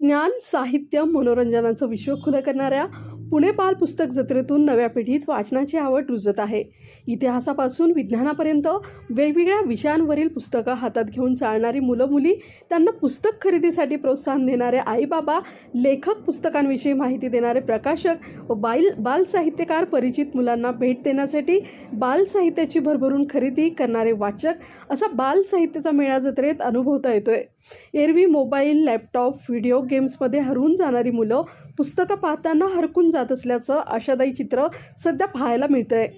ज्ञान साहित्य मनोरंजनाचं विश्व खुलं करणाऱ्या पुणे बाल पुस्तक जत्रेतून नव्या पिढीत वाचनाची आवड रुजत आहे. इतिहासापासून विज्ञानापर्यंत वेगवेगळ्या विषयांवरील पुस्तकं हातात घेऊन चालणारी मुलं मुली त्यांना पुस्तक खरेदीसाठी प्रोत्साहन देणारे आईबाबा लेखक पुस्तकांविषयी माहिती देणारे प्रकाशक व बाल बाल साहित्यकार परिचित मुलांना भेट देण्यासाठी बाल साहित्याची भरभरून खरेदी करणारे वाचक असा बाल साहित्याचा मेळा जत्रेत अनुभवता येतोय. एरवी मोबाईल लॅपटॉप व्हिडिओ गेम्समध्ये हरवून जाणारी मुलं पुस्तकं पाहताना हरकून जात असल्याचं आशादायी चित्र सध्या पाहायला मिळतंय.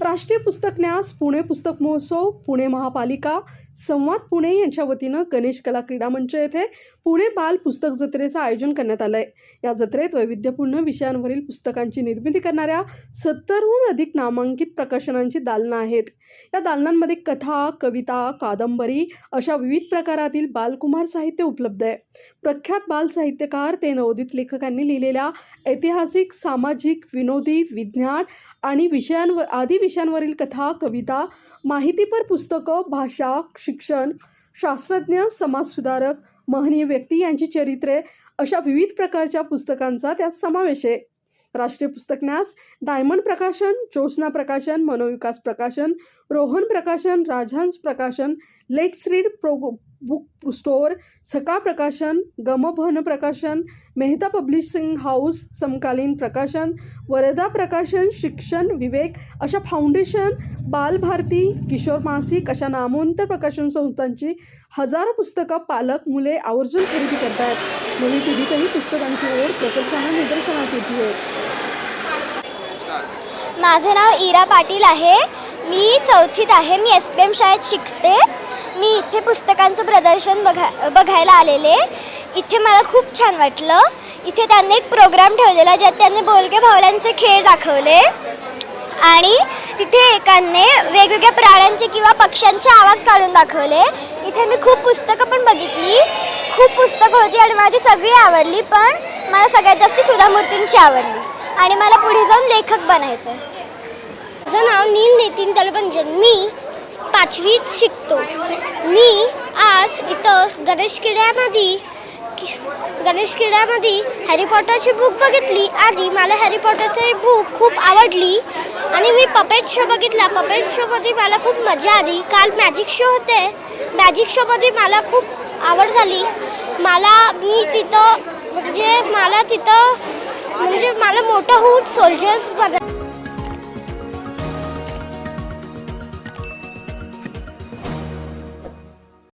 राष्ट्रीय पुस्तक न्यास पुणे पुस्तक महोत्सव पुणे महापालिका संवाद पुणे यांच्या वतीनं गणेश कला क्रीडा मंच येथे पुणे बाल पुस्तक जत्रेचं आयोजन करण्यात आलं आहे या जत्रेत वैविध्यपूर्ण विषयांवरील पुस्तकांची निर्मिती करणाऱ्या सत्तरहून अधिक नामांकित प्रकाशनांची दालनं आहेत. या दालनांमध्ये कथा कविता कादंबरी अशा विविध प्रकारातील बालकुमार साहित्य उपलब्ध आहे. प्रख्यात बाल साहित्यकार ते नवोदित लेखकांनी लिहिलेल्या ऐतिहासिक सामाजिक विनोदी विज्ञान आणि विषयांवर आदी विषयांवरील कथा कविता माहितीपर पुस्तकं भाषा शिक्षण शास्त्रज्ञ समाजसुधारक महनीय व्यक्ती यांची चरित्रे अशा विविध प्रकारच्या पुस्तकांचा त्यात समावेश आहे. राष्ट्रीय पुस्तकन्यास डायमंड प्रकाशन ज्योत्स्ना प्रकाशन मनोविकास प्रकाशन Rohan Prakashan Rajhans Prakashan let's read pro book store Sakal Prakashan Gamabhana प्रकाशन मेहता पब्लिशिंग हाऊस समकालीन प्रकाशन वरदा प्रकाशन शिक्षण विवेक अशा फाउंडेशन बालभारती किशोर मासिक अशा नामवंत प्रकाशन संस्थांची हजारो पुस्तकं पालक मुले आवर्जून खरेदी करतात नवी पिढीतही पुस्तकांची ओढ प्रकर्षाने निदर्शनास येते माझं नाव इरा पाटील आहे. मी चौथीत आहे. मी एस पी एम शाळेत शिकते. मी इथे पुस्तकांचं प्रदर्शन बघा बघायला आलेले. इथे मला खूप छान वाटलं. इथे त्यांनी एक प्रोग्राम ठेवलेला ज्यात त्यांनी बोलके भावल्यांचे खेळ दाखवले. आणि तिथे एकाने वेगवेगळ्या प्राण्यांचे किंवा पक्ष्यांचे आवाज काढून दाखवले. इथे मी खूप पुस्तकं पण बघितली. खूप पुस्तकं होती आणि माझी सगळी आवडली पण मला सगळ्यात जास्त सुधा मूर्तींची आवडली. आणि मला पुढे जाऊन लेखक बनायचं माझं नाव नील नितीन तलबंजन मी पाचवीत शिकतो. मी आज इथं गणेश किड्यामध्ये गणेश किड्यामध्ये हॅरी पॉटरची बुक बघितली आणि मला हॅरी पॉटरची बुक खूप आवडली. आणि मी पपेट शो बघितला. पपेट शोमध्ये मला खूप मजा आली. काल मॅजिक शो होते. मॅजिक शोमध्ये मला खूप आवड झाली. मला मी तिथं म्हणजे मला तिथं म्हणजे मला मोठं होऊन सोल्जर्स बना